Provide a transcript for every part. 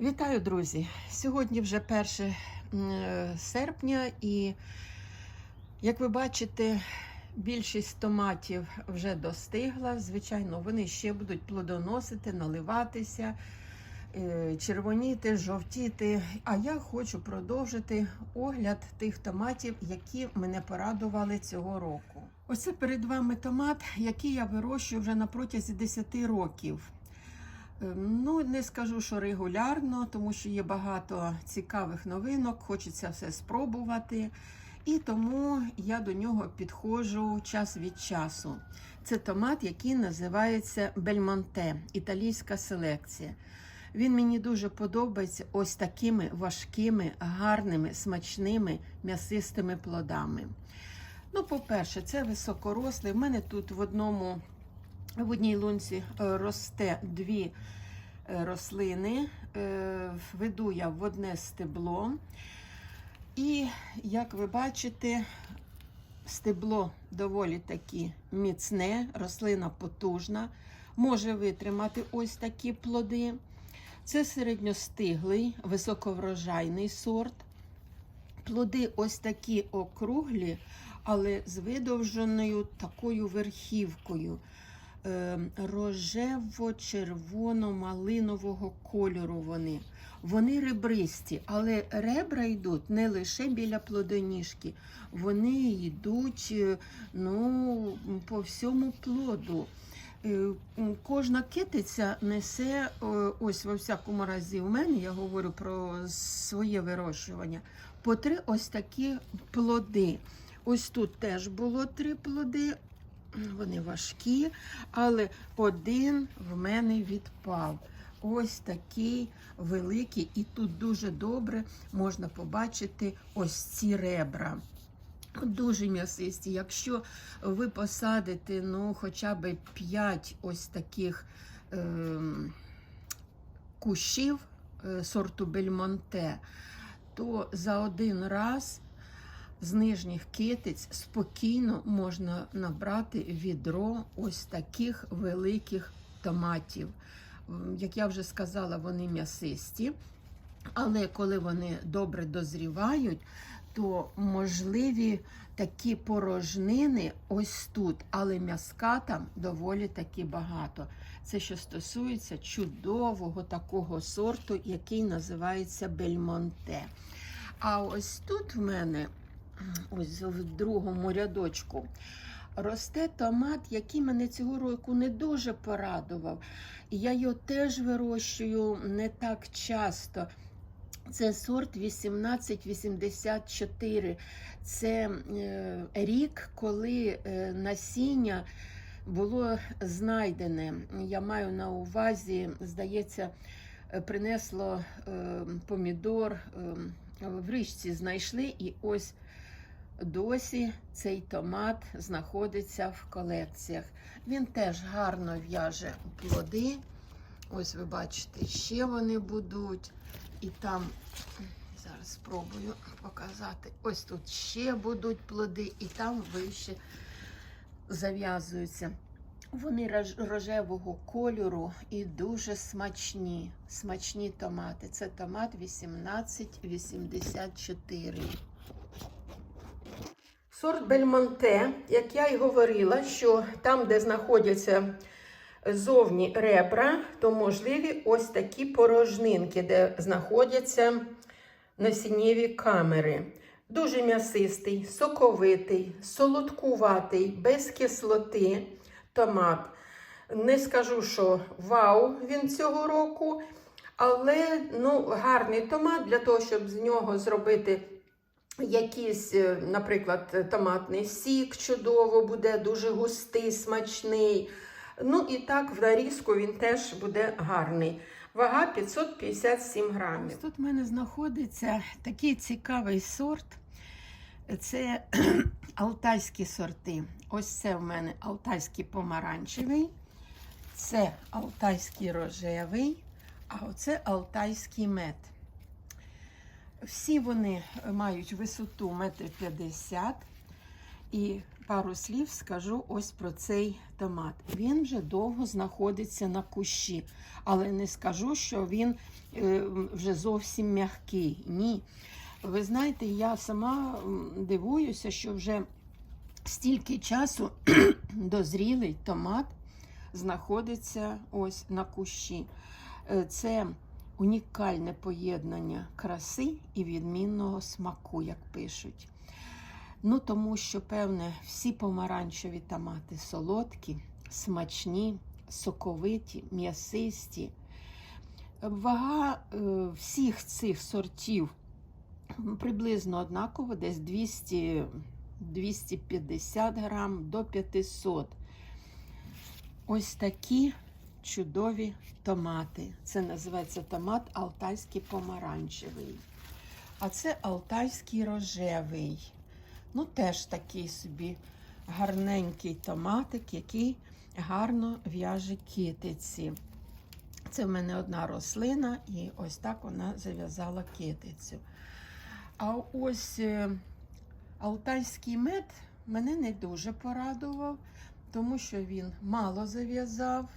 Вітаю, друзі! Сьогодні вже 1 серпня, і як ви бачите, більшість томатів вже достигла. Звичайно, вони ще будуть плодоносити, наливатися, е, червоніти, жовтіти. А я хочу продовжити огляд тих томатів, які мене порадували цього року. Оце перед вами томат, який я вирощую вже на протязі 10 років. Ем, Ну, не скажу, що регулярно, тому що є багато цікавих новинок, хочеться все спробувати. І тому я до нього підходжу час від часу. Це томат, який називається Бельмонте, італійська селекція. Він мені дуже подобається ось такими важкими, гарними, смачними, м'ясистими плодами. Ну, по-перше, це високорослий. В мене тут в одному в одній лунці е, росте дві е, рослини. Е, Веду я в одне стебло. І, як ви бачите, стебло доволі таки міцне, рослина потужна, може витримати ось такі плоди. Це середньостиглий, високоврожайний сорт. Плоди ось такі округлі, але з видовженою такою верхівкою рожево-червоно-малинового кольору вони. Вони ребристі, але ребра йдуть не лише біля плодоніжки, вони йдуть е, ну, по всьому плоду. Е, Кожна китиця несе, е, ось во всякому разі, у мене я говорю про своє вирощування, по три ось такі плоди. Ось тут теж було три плоди, вони важкі, але один в мене відпав. Ось такий великий, і тут дуже добре можна побачити ось ці ребра. Дуже м'ясисті. Якщо ви посадите ну, хоча б 5 ось таких ем, кущів е, сорту Бельмонте, то за один раз з нижніх китиць спокійно можна набрати відро ось таких великих томатів. Як я вже сказала, вони м'ясисті, але коли вони добре дозрівають, то можливі такі порожнини ось тут, але м'язка там доволі таки багато. Це що стосується чудового такого сорту, який називається Бельмонте. А ось тут в мене, ось в другому рядочку, росте томат, який мене цього року не дуже порадував. Я його теж вирощую не так часто. Це сорт 1884. Це е, рік, коли е, насіння було знайдене. Я маю на увазі, здається, е, принесло е, помідор, е, в річці знайшли, і ось досі цей томат знаходиться в колекціях. Він теж гарно в'яже плоди. Ось ви бачите, ще вони будуть. І там, зараз спробую показати, ось тут ще будуть плоди, і там вище зав'язуються. Вони рожевого кольору і дуже смачні. Смачні томати. Це томат 1884. Сорт Бельмонте, як я й говорила, що там, де знаходяться зовні ребра, то можливі ось такі порожнинки, де знаходяться насіннєві камери. Дуже м'ясистий, соковитий, солодкуватий, без кислоти томат. Не скажу, що вау він цього року, але ну, гарний томат для того, щоб з нього зробити якийсь, е, наприклад, томатний сік чудово буде, дуже густий, смачний. Ну і так в нарізку він теж буде гарний. Вага 557 грамів. Тут в мене знаходиться такий цікавий сорт. Це алтайські сорти. Ось це в мене алтайський помаранчевий, це алтайський рожевий, а оце алтайський мед. Всі вони мають висоту 1,50 м. І пару слів скажу ось про цей томат. Він вже довго знаходиться на кущі, але не скажу, що він е, вже зовсім м'який. Ні. Ви знаєте, я сама дивуюся, що вже стільки часу дозрілий томат знаходиться ось на кущі. Е, Це унікальне поєднання краси і відмінного смаку, як пишуть. Ну, тому що, певне, всі помаранчеві томати солодкі, смачні, соковиті, м'ясисті. Вага е, всіх цих сортів приблизно однаково, десь 200, 250 грам до 500. Ось такі чудові томати. Це називається томат алтайський помаранчевий. А це алтайський рожевий. Ну, теж такий собі гарненький томатик, який гарно в'яже китиці. Це в мене одна рослина, і ось так вона зав'язала китицю. А ось е, алтайський мед мене не дуже порадував, тому що він мало зав'язав.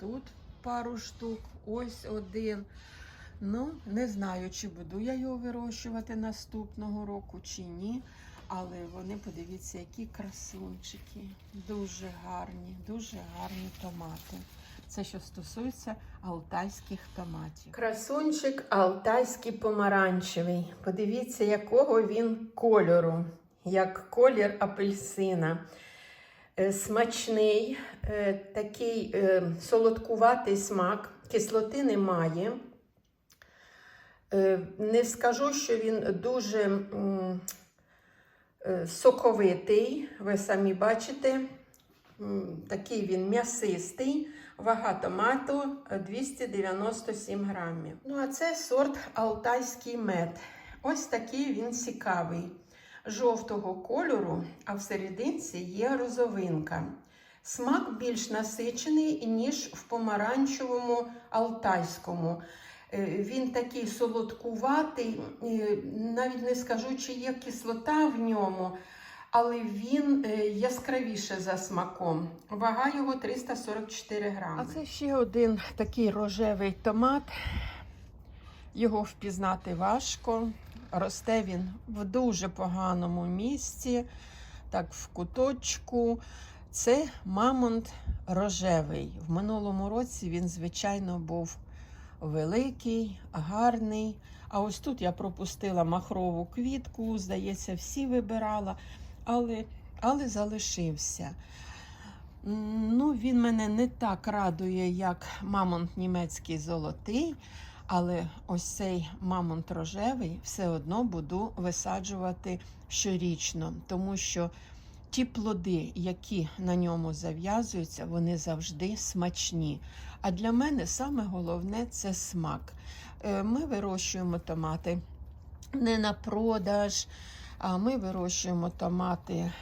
Тут пару штук, ось один. Ну, не знаю, чи буду я його вирощувати наступного року, чи ні. Але вони, подивіться, які красунчики. Дуже гарні, дуже гарні томати. Це що стосується алтайських томатів. Красунчик алтайський помаранчевий. Подивіться, якого він кольору, як колір апельсина. Е, Смачний, е, такий е, солодкуватий смак, кислоти немає. Не скажу, що він дуже соковитий, ви самі бачите, такий він м'ясистий, вага томату е, 297 грамів. Ну, а це сорт алтайський мед. Ось такий він цікавий. Жовтого кольору, а всерединці є розовинка. Смак більш насичений, ніж в помаранчевому алтайському. Е, Він такий солодкуватий, е, навіть не скажу, чи є кислота в ньому, але він е, яскравіше за смаком. Вага його 344 грами. А це ще один такий рожевий томат. Його впізнати важко. Росте він в дуже поганому місці, так в куточку. Це мамонт рожевий. В минулому році він, звичайно, був великий, гарний. А ось тут я пропустила махрову квітку, здається, всі вибирала, але, але залишився. Ну, він мене не так радує, як мамонт німецький золотий. Але ось цей мамонт рожевий все одно буду висаджувати щорічно, тому що ті плоди, які на ньому зав'язуються, вони завжди смачні. А для мене саме головне це смак. Е, Ми вирощуємо томати не на продаж, а ми вирощуємо томати.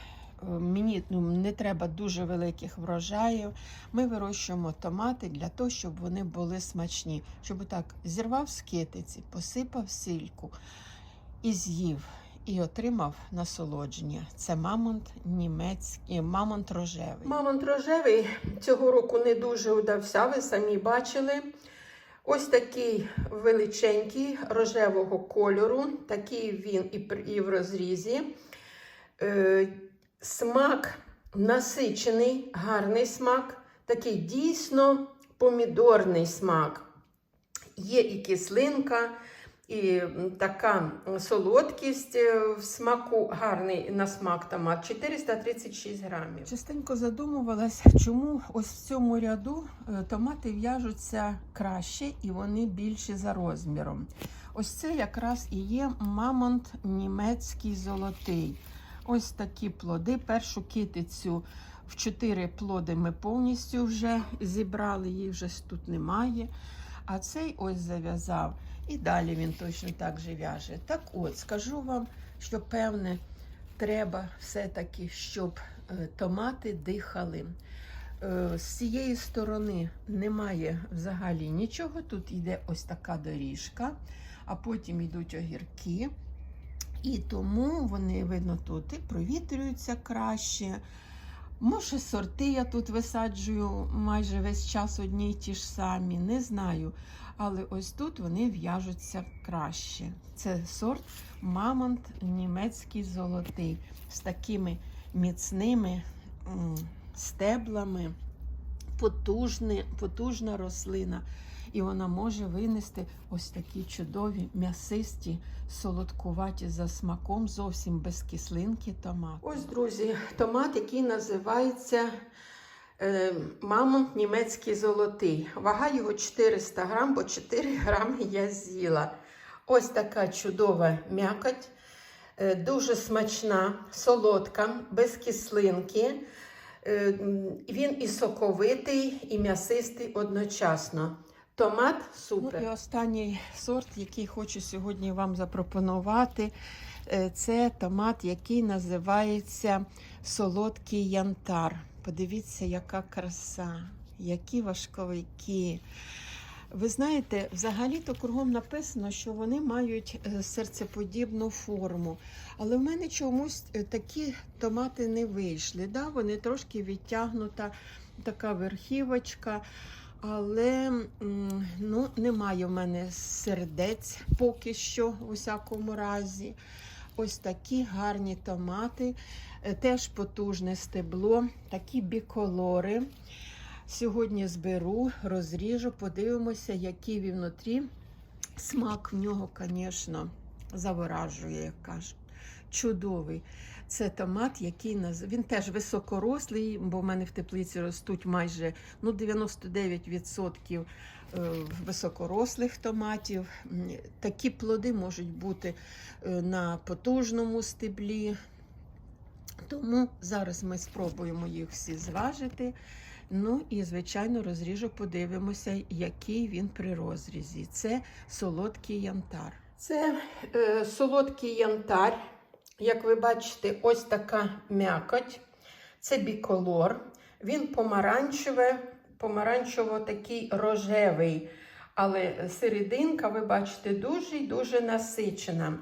Е, Мені ну, не треба дуже великих врожаїв. Ми вирощуємо томати для того, щоб вони були смачні. Щоб так зірвав з китиці, посипав сільку і з'їв, і отримав насолодження. Це мамонт німецький, мамонт рожевий. Мамонт рожевий цього року не дуже удався, ви самі бачили. Ось такий величенький рожевого кольору, такий він і в розрізі. Смак насичений, гарний смак, такий дійсно помідорний смак. Є і кислинка, і така солодкість е, в смаку, гарний на смак томат 436 грамів. Частенько задумувалась, чому ось в цьому ряду е, томати в'яжуться краще і вони більші за розміром. Ось це якраз і є мамонт німецький золотий. Ось такі плоди. Першу китицю в чотири плоди ми повністю вже зібрали, її вже тут немає. А цей ось зав'язав. І далі він точно так же в'яже. Так от, скажу вам, що певне, треба все-таки, щоб е, томати дихали. Е, З цієї сторони немає взагалі нічого. Тут йде ось така доріжка, а потім йдуть огірки. І тому вони, видно, тут і провітрюються краще. Може, сорти я тут висаджую майже весь час одні й ті ж самі, не знаю. Але ось тут вони в'яжуться краще. Це сорт Мамонт німецький золотий з такими міцними стеблами, потужний, потужна рослина. І вона може винести ось такі чудові м'ясисті, солодкуваті за смаком, зовсім без кислинки томат. Ось, друзі, томат, який називається е, Мамонт німецький золотий. Вага його 400 грам, бо 4 грами я з'їла. Ось така чудова м'якоть, е, дуже смачна, солодка, без кислинки. Е, Він і соковитий, і м'ясистий одночасно. Томат супер. Ну, і останній сорт, який хочу сьогодні вам запропонувати, е, це томат, який називається солодкий янтар. Подивіться, яка краса, які важковики. Ви знаєте, взагалі-то кругом написано, що вони мають е, серцеподібну форму. Але в мене чомусь е, такі томати не вийшли. Да? Вони трошки відтягнута така верхівочка. Але ну, немає в мене сердець поки що, у всякому разі. Ось такі гарні томати, е, теж потужне стебло, такі біколори. Сьогодні зберу, розріжу, подивимося, який він внутрі. Смак в нього, звісно, заворажує, як кажуть. Чудовий. Це томат, який наз... він теж високорослий, бо в мене в теплиці ростуть майже ну, 99% е, високорослих томатів. Такі плоди можуть бути е, на потужному стеблі. Тому зараз ми спробуємо їх всі зважити. Ну і, звичайно, розріжу, подивимося, який він при розрізі. Це солодкий янтар. Це е, солодкий янтар. Як ви бачите, ось така м'якоть. Це біколор. Він помаранчеве, помаранчево такий рожевий. Але серединка, ви бачите, дуже і дуже насичена.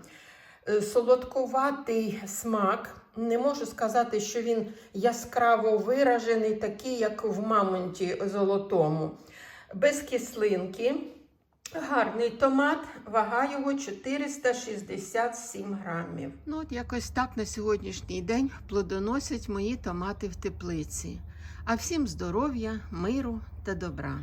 Е, Солодкуватий смак. Не можу сказати, що він яскраво виражений, такий, як в мамонті золотому. Без кислинки. Гарний томат, вага його 467 грамів. Ну, от якось так на сьогоднішній день плодоносять мої томати в теплиці. А всім здоров'я, миру та добра.